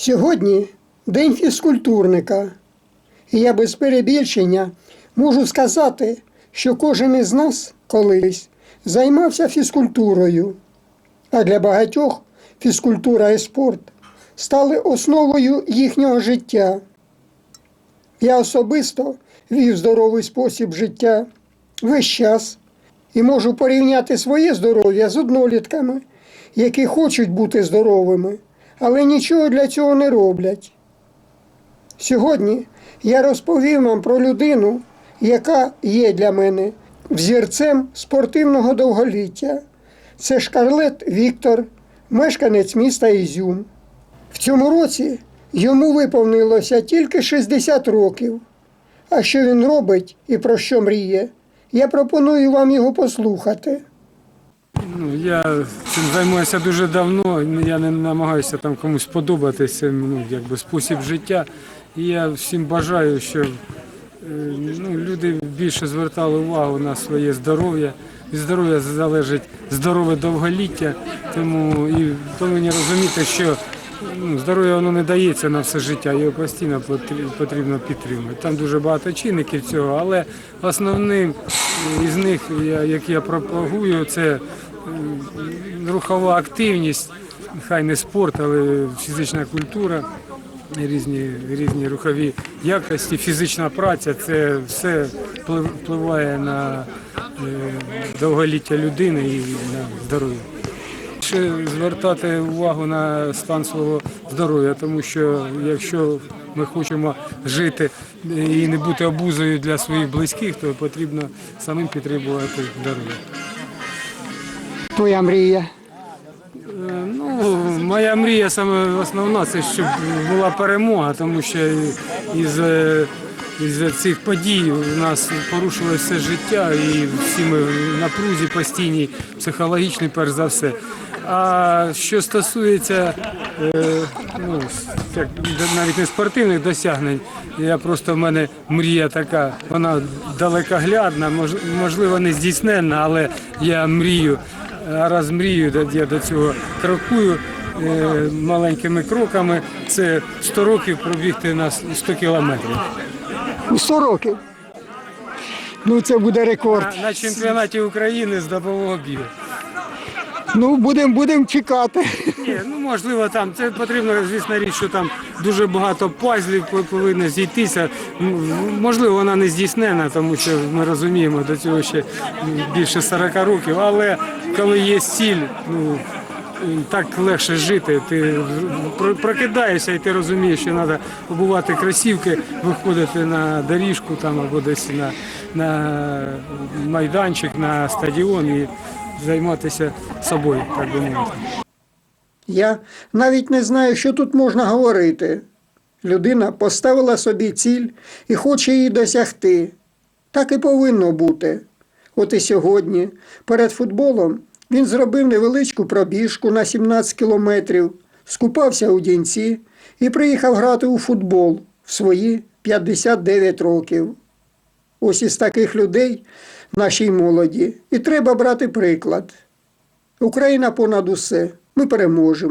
Сьогодні день фізкультурника. І я без перебільшення можу сказати, що кожен із нас колись займався фізкультурою. А для багатьох фізкультура і спорт стали основою їхнього життя. Я особисто вів здоровий спосіб життя весь час і можу порівняти своє здоров'я з однолітками, які хочуть бути здоровими, але нічого для цього не роблять. Сьогодні я розповім вам про людину, яка є для мене взірцем спортивного довголіття. Це Шкарлет Віктор, мешканець міста Ізюм. В цьому році йому виповнилося тільки 60 років. А що він робить і про що мріє, я пропоную вам його послухати. Ну, я цим займаюся дуже давно. Я не намагаюся там комусь подобатися, ну, якби спосіб життя. І я всім бажаю, щоб е, ну, люди більше звертали увагу на своє здоров'я. Від здоров'я залежить здорове довголіття, тому і повинні розуміти, що здоров'я воно не дається на все життя, його постійно потрі- потрібно підтримувати. Там дуже багато чинників цього, але основним із них, як я пропагую, це рухова активність, хай не спорт, але фізична культура, різні, різні рухові якості, фізична праця це все вплив- впливає на е, довголіття людини і на здоров'я. Ще звертати увагу на стан свого здоров'я, тому що якщо ми хочемо жити і не бути обузою для своїх близьких, то потрібно самим підтримувати здоров'я. Твоя мрія. Е, Ну, моя мрія саме основна це щоб була перемога, тому що із, е, із цих подій у нас порушилося все життя і всі ми в напрузі постійній, психологічній, перш за все. А що стосується е, ну, як, навіть не спортивних досягнень, я просто в мене мрія така, вона далекоглядна, мож- можливо, не здійсненна, але я мрію. А раз мрію, я до цього крокую е, маленькими кроками. Це 100 років пробігти на 100 кілометрів. У 100 років. Ну, це буде рекорд. На, на чемпіонаті України з добового бігу. Ну, будемо будем чекати. Ні, ну можливо, там це потрібно, звісно, річ, що там дуже багато пазлів по- повинно зійтися. Можливо, вона не здійснена, тому що ми розуміємо, до цього ще більше 40 років. Але коли є ціль, ну так легше жити. Ти прокидаєшся і ти розумієш, що треба обувати кросівки, виходити на доріжку там або десь на, на майданчик, на стадіон і займатися собою, так би мовити. Я навіть не знаю, що тут можна говорити. Людина поставила собі ціль і хоче її досягти. Так і повинно бути. От і сьогодні, перед футболом, він зробив невеличку пробіжку на 17 кілометрів, скупався у дінці і приїхав грати у футбол в свої 59 років. Ось із таких людей нашій молоді і треба брати приклад. Україна понад усе. Ми переможемо.